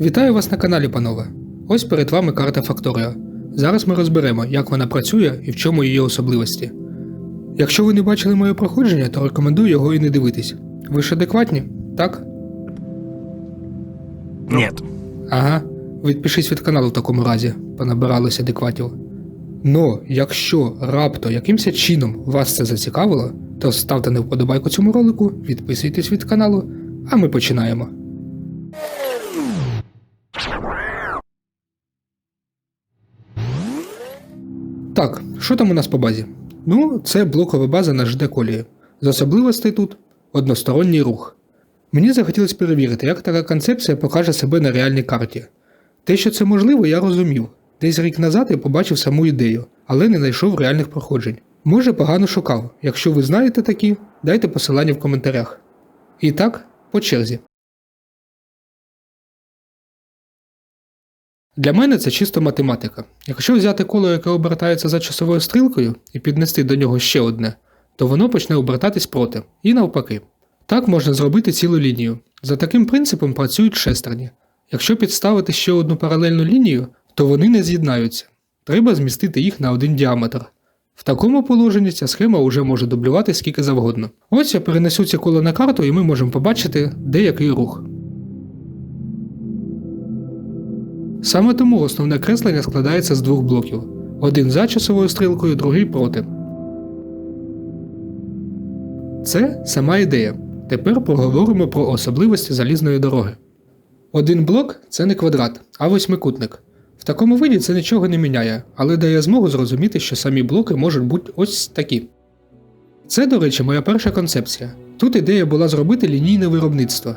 Вітаю вас на каналі, панове. Ось перед вами карта Факторіо. Зараз ми розберемо, як вона працює і в чому її особливості. Якщо ви не бачили моє проходження, то рекомендую його і не дивитись. Ви ж адекватні? Так? Нет. Ага. Відпишись від каналу в такому разі, понабиралися адекватів. Но якщо рапто якимось чином вас це зацікавило, то ставте на вподобайку цьому ролику, відписуйтесь від каналу, а ми починаємо. Так, що там у нас по базі? Ну, це блокова база на ЖД колії. З особливостей тут односторонній рух. Мені захотілося перевірити, як така концепція покаже себе на реальній карті. Те, що це можливо, я розумів. Десь рік назад я побачив саму ідею, але не знайшов реальних проходжень. Може, погано шукав. Якщо ви знаєте такі, дайте посилання в коментарях. І так, по черзі. Для мене це чисто математика. Якщо взяти коло, яке обертається за часовою стрілкою, і піднести до нього ще одне, то воно почне обертатись проти, і навпаки. Так можна зробити цілу лінію. За таким принципом працюють шестерні. Якщо підставити ще одну паралельну лінію, то вони не з'єднаються. Треба змістити їх на один діаметр. В такому положенні ця схема вже може дублювати скільки завгодно. Ось я перенесу ці коло на карту, і ми можемо побачити деякий рух. Саме тому основне креслення складається з двох блоків: один за часовою стрілкою, другий проти. Це сама ідея. Тепер поговоримо про особливості залізної дороги. Один блок це не квадрат, а восьмикутник. В такому виді це нічого не міняє, але дає змогу зрозуміти, що самі блоки можуть бути ось такі. Це, до речі, моя перша концепція. Тут ідея була зробити лінійне виробництво,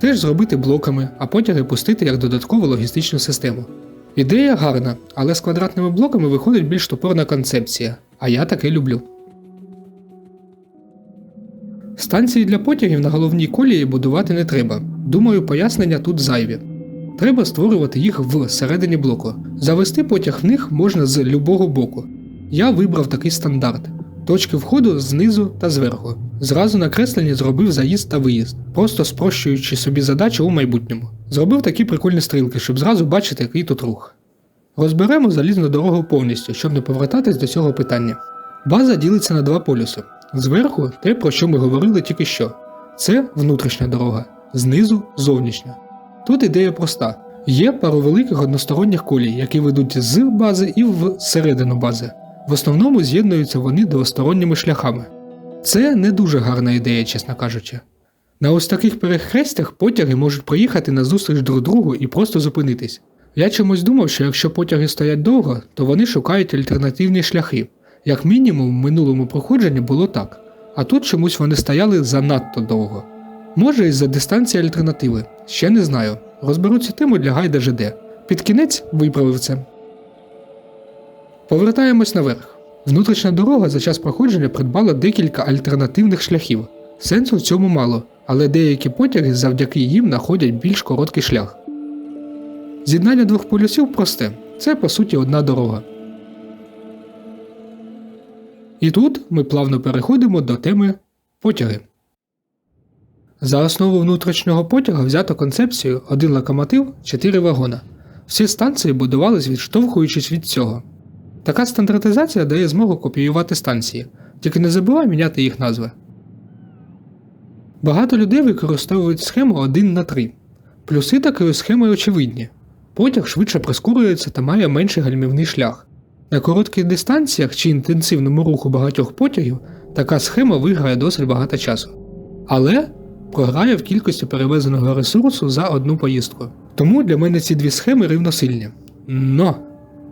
теж зробити блоками, а потяги пустити як додаткову логістичну систему. Ідея гарна, але з квадратними блоками виходить більш топорна концепція, а я таке люблю. Станції для потягів на головній колії будувати не треба. Думаю, пояснення тут зайві. Треба створювати їх всередині блоку. Завести потяг в них можна з любого боку. Я вибрав такий стандарт. Точки входу знизу та зверху. Зразу на кресленні зробив заїзд та виїзд, просто спрощуючи собі задачу у майбутньому. Зробив такі прикольні стрілки, щоб зразу бачити, який тут рух. Розберемо залізну дорогу повністю, щоб не повертатись до цього питання. База ділиться на два полюси. Зверху те, про що ми говорили тільки що. Це внутрішня дорога, знизу зовнішня. Тут ідея проста: є пару великих односторонніх колій, які ведуть з бази і всередину бази. В основному з'єднуються вони двосторонніми шляхами. Це не дуже гарна ідея, чесно кажучи. На ось таких перехрестях потяги можуть проїхати назустріч друг другу і просто зупинитись. Я чомусь думав, що якщо потяги стоять довго, то вони шукають альтернативні шляхи. Як мінімум, в минулому проходженні було так, а тут чомусь вони стояли занадто довго. Може, із-за дистанції альтернативи, ще не знаю. Розберу цю тему для гайда ЖД. Під кінець виправив це. Повертаємось наверх. Внутрішня дорога за час проходження придбала декілька альтернативних шляхів. Сенсу в цьому мало, але деякі потяги завдяки їм знаходять більш короткий шлях. З'єднання двох полюсів просте це по суті одна дорога. І тут ми плавно переходимо до теми потяги. За основу внутрішнього потяга взято концепцію один локомотив, 4 вагона. Всі станції будувались відштовхуючись від цього. Така стандартизація дає змогу копіювати станції, тільки не забувай міняти їх назви. Багато людей використовують схему 1 на 3. Плюси такої схеми очевидні. Потяг швидше прискорюється та має менший гальмівний шлях. На коротких дистанціях чи інтенсивному руху багатьох потягів така схема виграє досить багато часу. Але програє в кількості перевезеного ресурсу за одну поїздку. Тому для мене ці дві схеми рівносильні. Но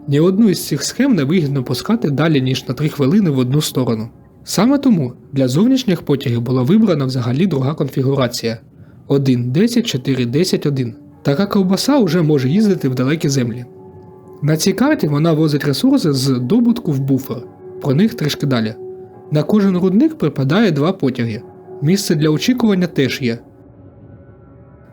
ні одну із цих схем не вигідно пускати далі, ніж на 3 хвилини в одну сторону. Саме тому для зовнішніх потягів була вибрана взагалі друга конфігурація 1, 10, 4, 10, 1. Така ковбаса вже може їздити в далекі землі. На цій карті вона возить ресурси з добутку в буфер, про них трішки далі. На кожен рудник припадає два потяги. Місце для очікування теж є.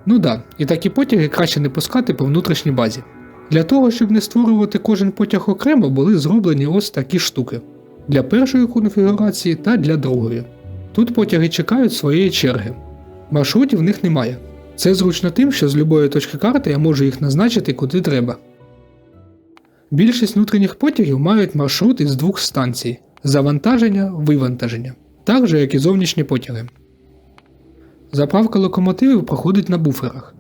Ну да, і такі потяги краще не пускати по внутрішній базі. Для того, щоб не створювати кожен потяг окремо, були зроблені ось такі штуки для першої конфігурації та для другої. Тут потяги чекають своєї черги. Маршрутів в них немає. Це зручно тим, що з любої точки карти я можу їх назначити куди треба. Більшість внутрішніх потягів мають маршрут із двох станцій завантаження, вивантаження, так же як і зовнішні потяги. Заправка локомотивів проходить на буферах.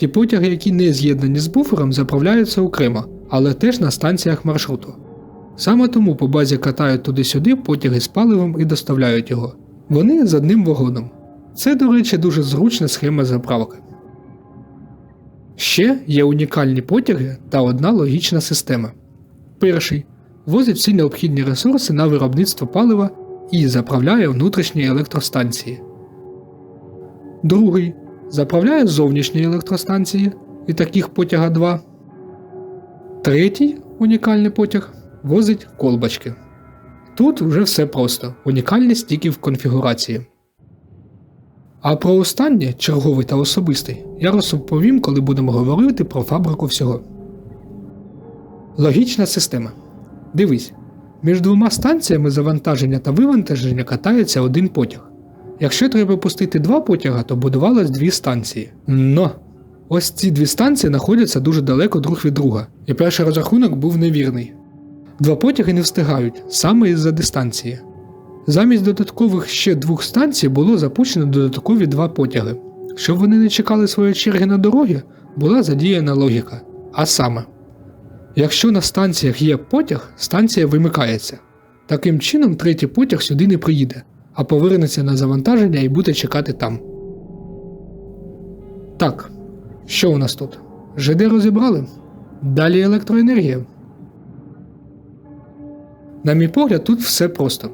Ті потяги, які не з'єднані з буфером, заправляються окремо, але теж на станціях маршруту. Саме тому по базі катають туди-сюди потяги з паливом і доставляють його. Вони з одним вагоном. Це, до речі, дуже зручна схема заправки. Ще є унікальні потяги та одна логічна система. Перший возить всі необхідні ресурси на виробництво палива і заправляє внутрішні електростанції. Другий заправляє зовнішні електростанції, і таких потяга 2. Третій унікальний потяг возить колбочки. Тут вже все просто, унікальність тільки в конфігурації. А про останнє, черговий та особистий, я розповім, коли будемо говорити про фабрику всього. Логічна система. Дивись, між двома станціями завантаження та вивантаження катається один потяг. Якщо треба пустити два потяга, то будувалось дві станції. Но ось ці дві станції знаходяться дуже далеко друг від друга, і перший розрахунок був невірний. Два потяги не встигають саме із-за дистанції. Замість додаткових ще двох станцій було запущено додаткові два потяги. Щоб вони не чекали своєї черги на дорогі, була задіяна логіка. А саме, якщо на станціях є потяг, станція вимикається. Таким чином, третій потяг сюди не приїде, а повернеться на завантаження і буде чекати там. Так, що у нас тут? ЖД розібрали? Далі електроенергія. На мій погляд, тут все просто.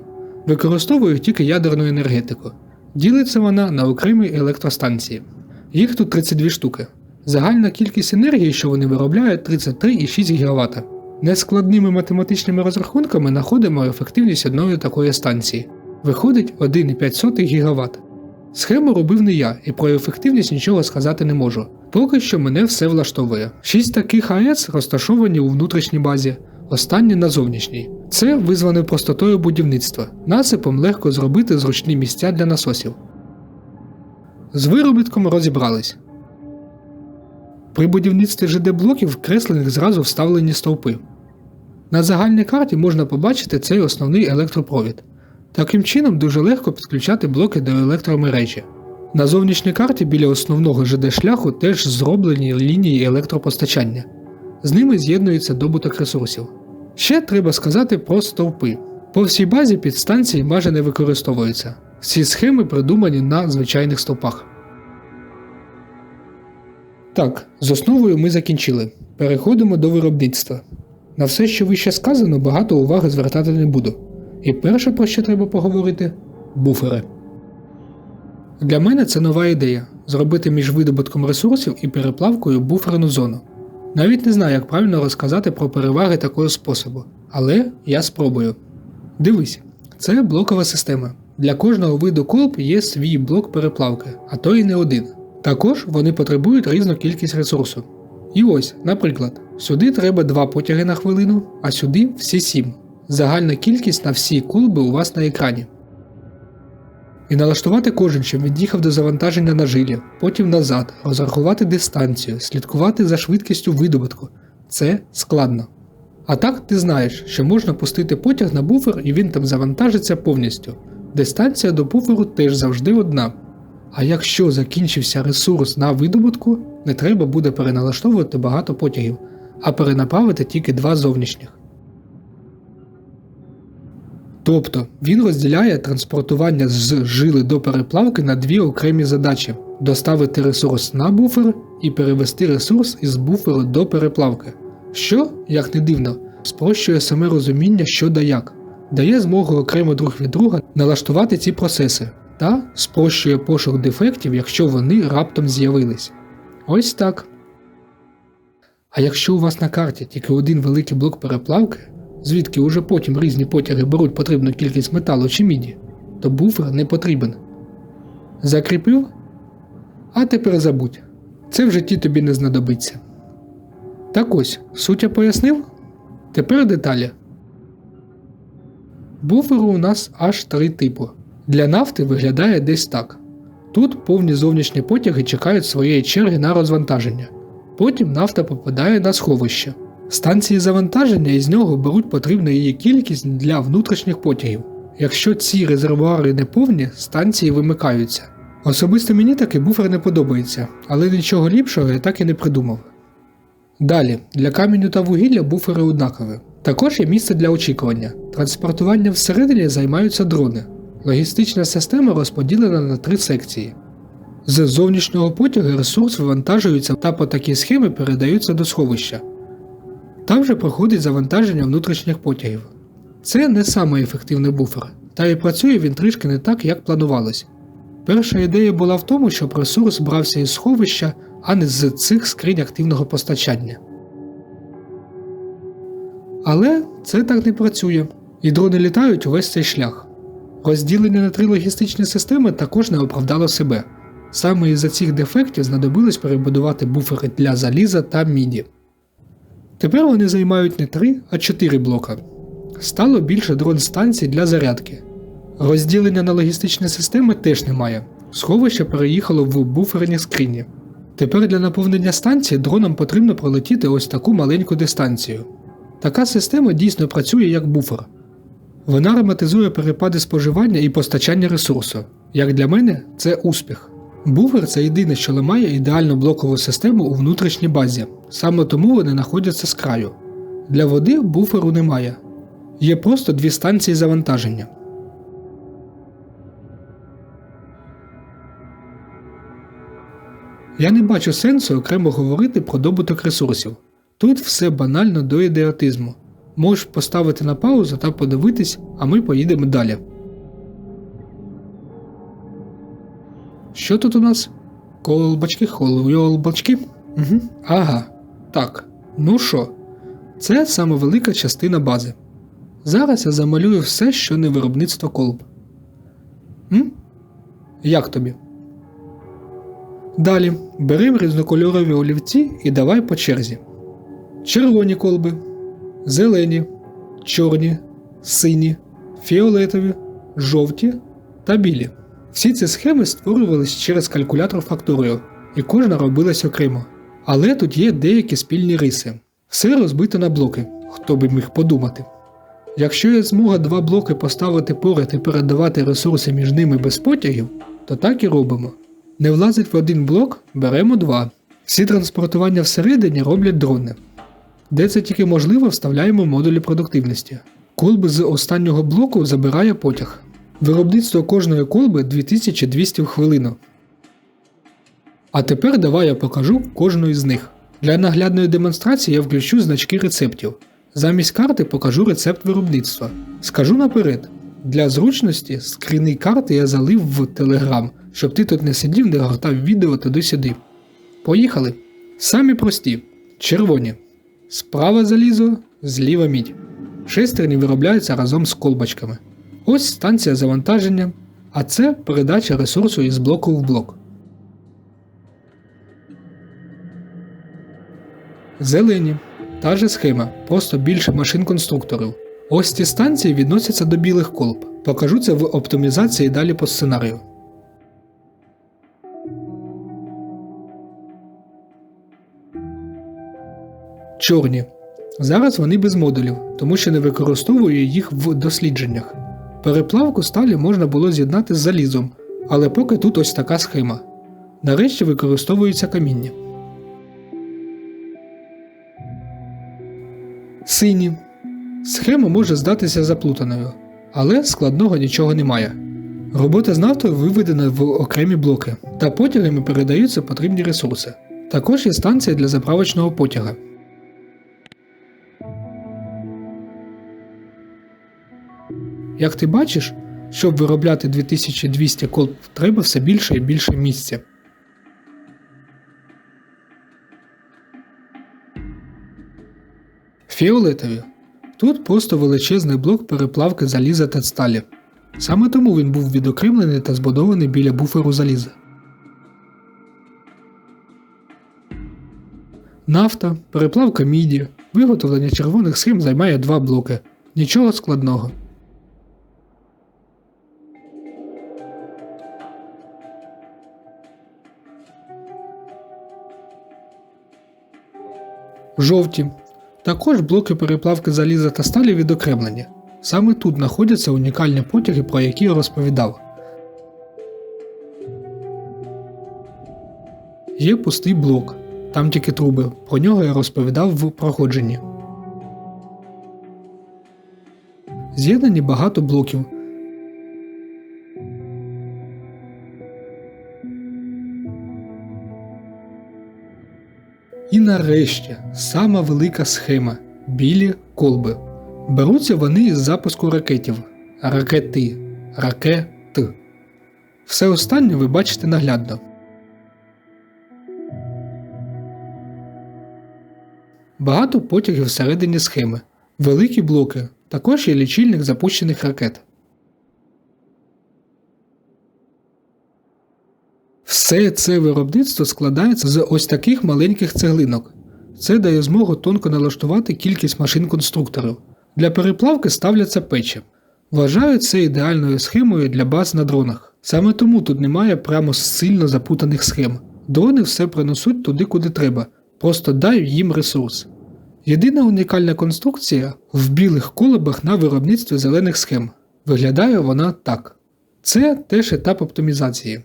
Використовую тільки ядерну енергетику. Ділиться вона на окремі електростанції. Їх тут 32 штуки. Загальна кількість енергії, що вони виробляють, 33,6 ГВт. Нескладними математичними розрахунками знаходимо ефективність одної такої станції. Виходить 1,5 ГВт. Схему робив не я, і про ефективність нічого сказати не можу. Поки що мене все влаштовує. Шість таких АЕС розташовані у внутрішній базі, останні на зовнішній. Це визване простотою будівництва. Насипом легко зробити зручні місця для насосів. З виробітком розібрались. При будівництві ЖД блоків в креслених зразу вставлені стовпи. На загальній карті можна побачити цей основний електропровід. Таким чином дуже легко підключати блоки до електромережі. На зовнішній карті біля основного ЖД шляху теж зроблені лінії електропостачання. З ними з'єднується добуток ресурсів. Ще треба сказати про стовпи. По всій базі підстанції майже не використовуються. Ці схеми придумані на звичайних стовпах. Так, з основою ми закінчили. Переходимо до виробництва. На все, що вище сказано, багато уваги звертати не буду. І перше, про що треба поговорити буфери. Для мене це нова ідея зробити між видобутком ресурсів і переплавкою буферну зону. Навіть не знаю, як правильно розказати про переваги такого способу, але я спробую. Дивись, це блокова система. Для кожного виду колб є свій блок переплавки, а то і не один. Також вони потребують різну кількість ресурсу. І ось, наприклад, сюди треба 2 потяги на хвилину, а сюди всі 7. Загальна кількість на всі колби у вас на екрані. І налаштувати кожен, щоб від'їхав до завантаження на жилі, потім назад, розрахувати дистанцію, слідкувати за швидкістю видобутку. Це складно. А так ти знаєш, що можна пустити потяг на буфер і він там завантажиться повністю. Дистанція до буферу теж завжди одна. А якщо закінчився ресурс на видобутку, не треба буде переналаштовувати багато потягів, а перенаправити тільки два зовнішніх. Тобто він розділяє транспортування з жили до переплавки на дві окремі задачі: доставити ресурс на буфер і перевести ресурс із буферу до переплавки, що, як не дивно, спрощує саме розуміння, що да як, дає змогу окремо друг від друга налаштувати ці процеси та спрощує пошук дефектів, якщо вони раптом з'явились. Ось так. А якщо у вас на карті тільки один великий блок переплавки, звідки уже потім різні потяги беруть потрібну кількість металу чи міді, то буфер не потрібен. Закріпив? А тепер забудь. Це в житті тобі не знадобиться. Так ось, суть я пояснив? Тепер деталі. Буферу у нас аж три типу. Для нафти виглядає десь так. Тут повні зовнішні потяги чекають своєї черги на розвантаження. Потім нафта попадає на сховище. Станції завантаження із нього беруть потрібну її кількість для внутрішніх потягів. Якщо ці резервуари не повні, станції вимикаються. Особисто мені такий буфер не подобається, але нічого ліпшого я так і не придумав. Далі, для каменю та вугілля буфери однакові. Також є місце для очікування. Транспортування всередині займаються дрони. Логістична система розподілена на три секції. З зовнішнього потяга ресурс вивантажується та по такій схемі передаються до сховища. Там же проходить завантаження внутрішніх потягів. Це не самий ефективний буфер, та і працює він трішки не так, як планувалось. Перша ідея була в тому, щоб ресурс брався із сховища, а не з цих скринь активного постачання. Але це так не працює, і дрони літають увесь цей шлях. Розділення на три логістичні системи також не оправдало себе. Саме із-за цих дефектів знадобилось перебудувати буфери для заліза та міді. Тепер вони займають не три, а чотири блока. Стало більше дрон станцій для зарядки. Розділення на логістичні системи теж немає. Сховище переїхало в буферні скрині. Тепер для наповнення станції дронам потрібно пролетіти ось таку маленьку дистанцію. Така система дійсно працює як буфер. Вона ароматизує перепади споживання і постачання ресурсу. Як для мене, це успіх. Буфер це єдине, що ламає ідеальну блокову систему у внутрішній базі, саме тому вони знаходяться з краю. Для води буферу немає. Є просто дві станції завантаження. Я не бачу сенсу окремо говорити про добуток ресурсів. Тут все банально до ідеатизму. Можеш поставити на паузу та подивитись, а ми поїдемо далі. Що тут у нас? Колбачки, холбачки? Угу. Ага. Так. Ну що? Це саме велика частина бази. Зараз я замалюю все, що не виробництво колб. М? Як тобі? Далі бери різнокольорові олівці і давай по черзі. Червоні колби, зелені, чорні, сині, фіолетові, жовті та білі. Всі ці схеми створювались через калькулятор факторію, і кожна робилась окремо. Але тут є деякі спільні риси. Все розбито на блоки, хто би міг подумати. Якщо є змога два блоки поставити поряд і передавати ресурси між ними без потягів, то так і робимо. Не влазить в один блок, беремо два. Всі транспортування всередині роблять дрони. Де це тільки можливо, вставляємо модулі продуктивності. Колби з останнього блоку забирає потяг. Виробництво кожної колби 2200 в хвилину. А тепер давай я покажу кожну із них. Для наглядної демонстрації я включу значки рецептів. Замість карти покажу рецепт виробництва. Скажу наперед, для зручності скріни карти я залив в Telegram, щоб ти тут не сидів, не гортав відео туди-сюди. Поїхали. Самі прості. Червоні. Справа залізо, зліва мідь. Шестерні виробляються разом з колбочками. Ось станція завантаження, а це передача ресурсу із блоку в блок. Зелені. Та же схема, просто більше машин конструкторів. Ось ці станції відносяться до білих колб. Покажу це в оптимізації далі по сценарію. Чорні. Зараз вони без модулів, тому що не використовую їх в дослідженнях. Переплавку сталі можна було з'єднати з залізом, але поки тут ось така схема. Нарешті використовується каміння. Сині. Схема може здатися заплутаною, але складного нічого немає. Робота з нафтою виведена в окремі блоки, та потягами передаються потрібні ресурси. Також є станція для заправочного потяга. Як ти бачиш, щоб виробляти 2200 колб, треба все більше і більше місця. Фіолетові. Тут просто величезний блок переплавки заліза та сталі. Саме тому він був відокремлений та збудований біля буферу заліза. Нафта, переплавка міді, виготовлення червоних схем займає два блоки. Нічого складного. Жовті. Також блоки переплавки заліза та сталі відокремлені. Саме тут знаходяться унікальні потяги, про які я розповідав. Є пустий блок, там тільки труби, про нього я розповідав в проходженні. З'єднані багато блоків. І нарешті сама велика схема білі колби. Беруться вони із запуску ракетів, ракети, ракет. Все останнє ви бачите наглядно. Багато потягів всередині схеми, великі блоки, також є лічильник запущених ракет. Все це виробництво складається з ось таких маленьких цеглинок. Це дає змогу тонко налаштувати кількість машин-конструкторів. Для переплавки ставляться печі. Вважають це ідеальною схемою для баз на дронах. Саме тому тут немає прямо сильно запутаних схем. Дрони все принесуть туди, куди треба, просто дай їм ресурс. Єдина унікальна конструкція в білих колобах на виробництві зелених схем. Виглядає вона так. Це теж етап оптимізації.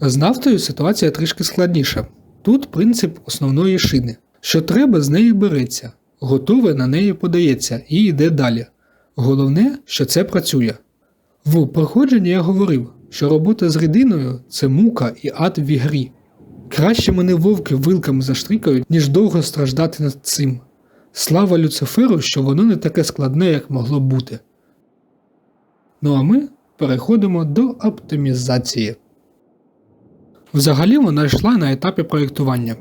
З нафтою ситуація трішки складніша. Тут принцип основної шини. Що треба, з неї береться, готове на неї подається і йде далі. Головне, що це працює. В проходженні я говорив, що робота з рідиною це мука і ад в ігрі. Краще мене вовки вилками заштрикають, ніж довго страждати над цим. Слава Люциферу, що воно не таке складне, як могло бути. Ну а ми переходимо до оптимізації. Взагалі вона йшла на етапі проєктування.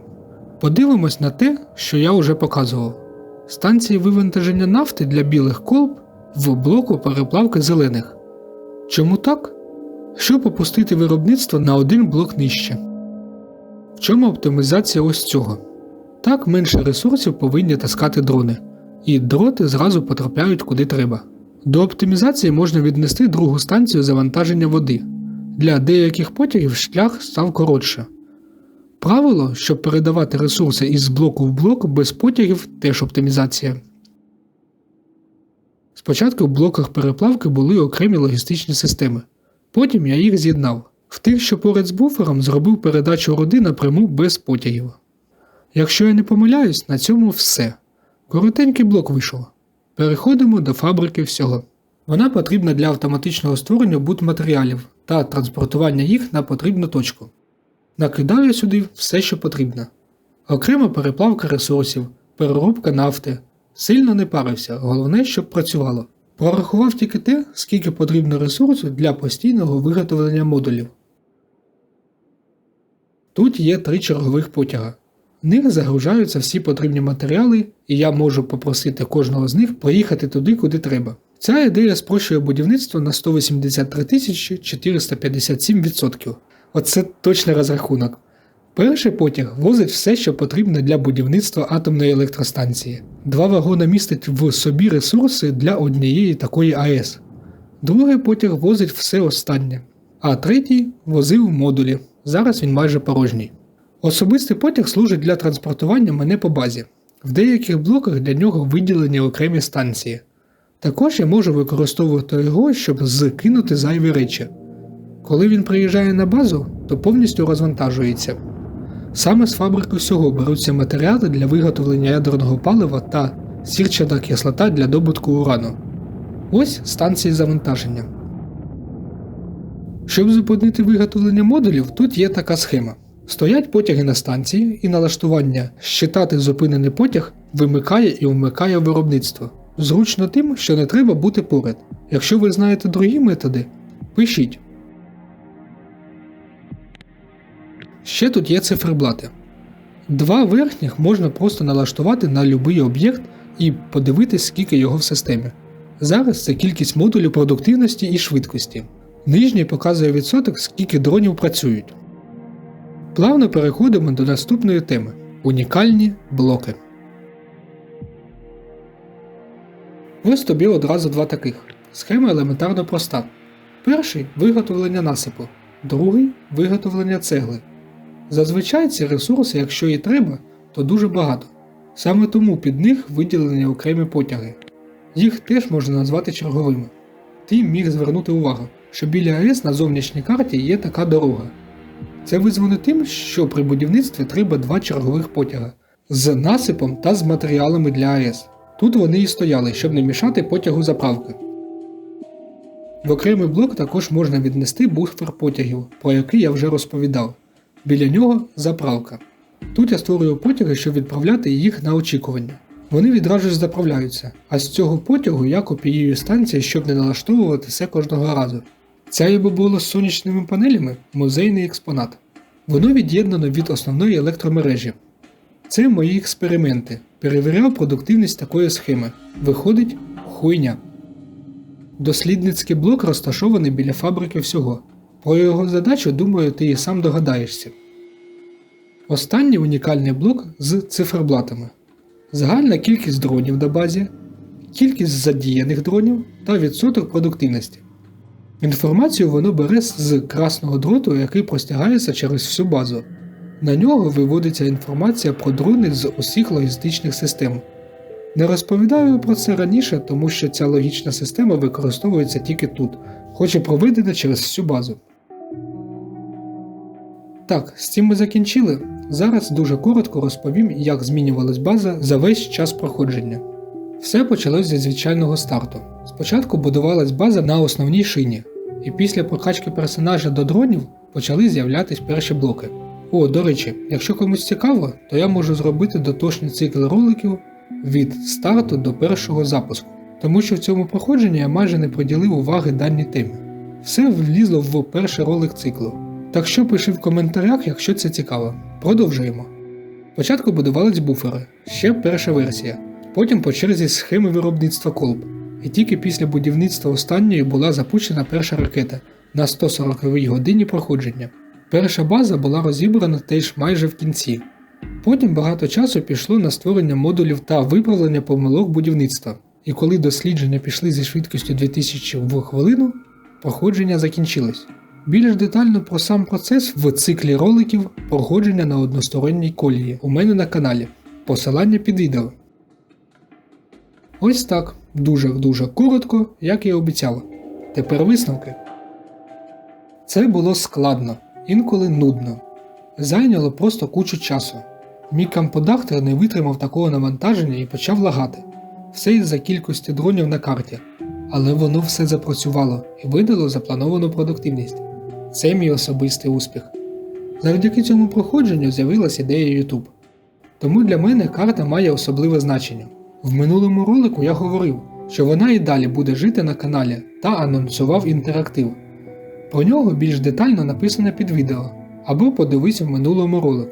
Подивимось на те, що я вже показував. Станції вивантаження нафти для білих колб в блоку переплавки зелених. Чому так? Щоб опустити виробництво на один блок нижче. В чому оптимізація ось цього? Так менше ресурсів повинні таскати дрони, і дроти зразу потрапляють куди треба. До оптимізації можна віднести другу станцію завантаження води. Для деяких потягів шлях став коротше. Правило, щоб передавати ресурси із блоку в блок без потягів, теж оптимізація. Спочатку в блоках переплавки були окремі логістичні системи. Потім я їх з'єднав. В тих, що поряд з буфером, зробив передачу руди напряму без потягів. Якщо я не помиляюсь, на цьому все. Коротенький блок вийшов. Переходимо до фабрики всього. Вона потрібна для автоматичного створення будматеріалів та транспортування їх на потрібну точку. Накидаю сюди все, що потрібно. Окрема переплавка ресурсів, переробка нафти. Сильно не парився, головне, щоб працювало. Прорахував тільки те, скільки потрібно ресурсу для постійного виготовлення модулів. Тут є три чергових потяга. В них загружаються всі потрібні матеріали, і я можу попросити кожного з них поїхати туди, куди треба. Ця ідея спрощує будівництво на 183 457%. Оце точний розрахунок. Перший потяг возить все, що потрібно для будівництва атомної електростанції. Два вагони містять в собі ресурси для однієї такої АЕС. Другий потяг возить все останнє. А третій возив модулі. Зараз він майже порожній. Особистий потяг служить для транспортування мене по базі. В деяких блоках для нього виділені окремі станції. Також я можу використовувати його, щоб закинути зайві речі. Коли він приїжджає на базу, то повністю розвантажується. Саме з фабрики всього беруться матеріали для виготовлення ядерного палива та сірчана кислота для добутку урану. Ось станції завантаження. Щоб зупинити виготовлення модулів, тут є така схема. Стоять потяги на станції і налаштування щитати зупинений потяг вимикає і вмикає виробництво. Зручно тим, що не треба бути поряд. Якщо ви знаєте другі методи, пишіть. Ще тут є циферблати. Два верхніх можна просто налаштувати на будь-який об'єкт і подивитись, скільки його в системі. Зараз це кількість модулів продуктивності і швидкості. Нижній показує відсоток, скільки дронів працюють. Плавно переходимо до наступної теми унікальні блоки. Ось тобі одразу два таких. Схема елементарно проста. Перший виготовлення насипу, другий виготовлення цегли. Зазвичай ці ресурси, якщо і треба, то дуже багато. Саме тому під них виділені окремі потяги. Їх теж можна назвати черговими. Ти міг звернути увагу, що біля АЕС на зовнішній карті є така дорога. Це визвано тим, що при будівництві треба два чергових потяга з насипом та з матеріалами для АЕС. Тут вони і стояли, щоб не мішати потягу заправки. В окремий блок також можна віднести буфер потягів, про який я вже розповідав. Біля нього заправка. Тут я створюю потяги, щоб відправляти їх на очікування. Вони відразу ж заправляються, а з цього потягу я копіюю станції, щоб не налаштовувати все кожного разу. Це би було з сонячними панелями музейний експонат. Воно від'єднано від основної електромережі. Це мої експерименти. Перевіряв продуктивність такої схеми. Виходить хуйня. Дослідницький блок розташований біля фабрики всього. Про його задачу, думаю, ти і сам догадаєшся. Останній унікальний блок з циферблатами. Загальна кількість дронів на базі, кількість задіяних дронів та відсоток продуктивності. Інформацію воно бере з красного дроту, який простягається через всю базу. На нього виводиться інформація про дрони з усіх логістичних систем. Не розповідаю про це раніше, тому що ця логічна система використовується тільки тут, хоч і проведена через всю базу. Так, з цим ми закінчили. Зараз дуже коротко розповім, як змінювалась база за весь час проходження. Все почалось зі звичайного старту. Спочатку будувалась база на основній шині, і після прокачки персонажа до дронів почали з'являтись перші блоки. О, до речі, якщо комусь цікаво, то я можу зробити дотошний цикл роликів від старту до першого запуску, тому що в цьому проходженні я майже не приділив уваги даній темі. Все влізло в перший ролик циклу. Так що пиши в коментарях, якщо це цікаво. Продовжуємо. Спочатку будувались буфери, ще перша версія, потім по черзі схеми виробництва колб. І тільки після будівництва останньої була запущена перша ракета на 140 годині проходження. Перша база була розібрана теж майже в кінці. Потім багато часу пішло на створення модулів та виправлення помилок будівництва. І коли дослідження пішли зі швидкістю 2000 в хвилину, проходження закінчилось. Більш детально про сам процес в циклі роликів проходження на односторонній колії у мене на каналі. Посилання під відео. Ось так, дуже-дуже коротко, як і обіцяв. Тепер висновки. Це було складно, інколи нудно. Зайняло просто кучу часу. Мій камподахтер не витримав такого навантаження і почав лагати. Все із-за кількості дронів на карті. Але воно все запрацювало і видало заплановану продуктивність. Це мій особистий успіх. Завдяки цьому проходженню з'явилася ідея YouTube. Тому для мене карта має особливе значення. В минулому ролику я говорив, що вона і далі буде жити на каналі та анонсував інтерактив. Про нього більш детально написано під відео або подивись в минулому ролику.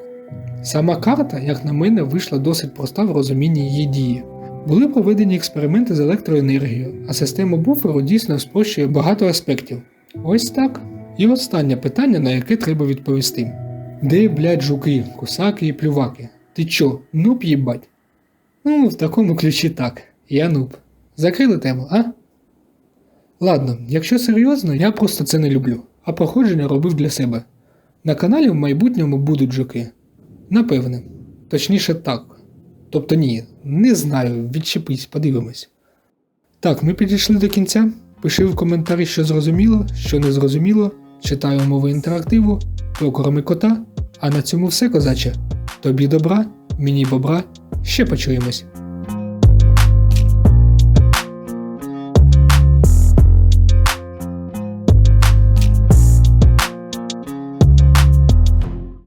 Сама карта, як на мене, вийшла досить проста в розумінні її дії. Були проведені експерименти з електроенергією, а система буферу дійсно спрощує багато аспектів. Ось так. І останнє питання, на яке треба відповісти: Де, блядь, жуки, кусаки і плюваки? Ти чо, нуб їбать? Ну, в такому ключі так, я нуб. Закрили тему, а? Ладно, якщо серйозно, я просто це не люблю, а проходження робив для себе. На каналі в майбутньому будуть жуки. Напевне. Точніше так. Тобто ні, не знаю, відчепись, подивимось. Так, ми підійшли до кінця. Пиши в коментарі, що зрозуміло, що не зрозуміло. Читаю мови інтерактиву, про корми кота. А на цьому все, козаче. Тобі добра, мені бобра. Ще почуємось.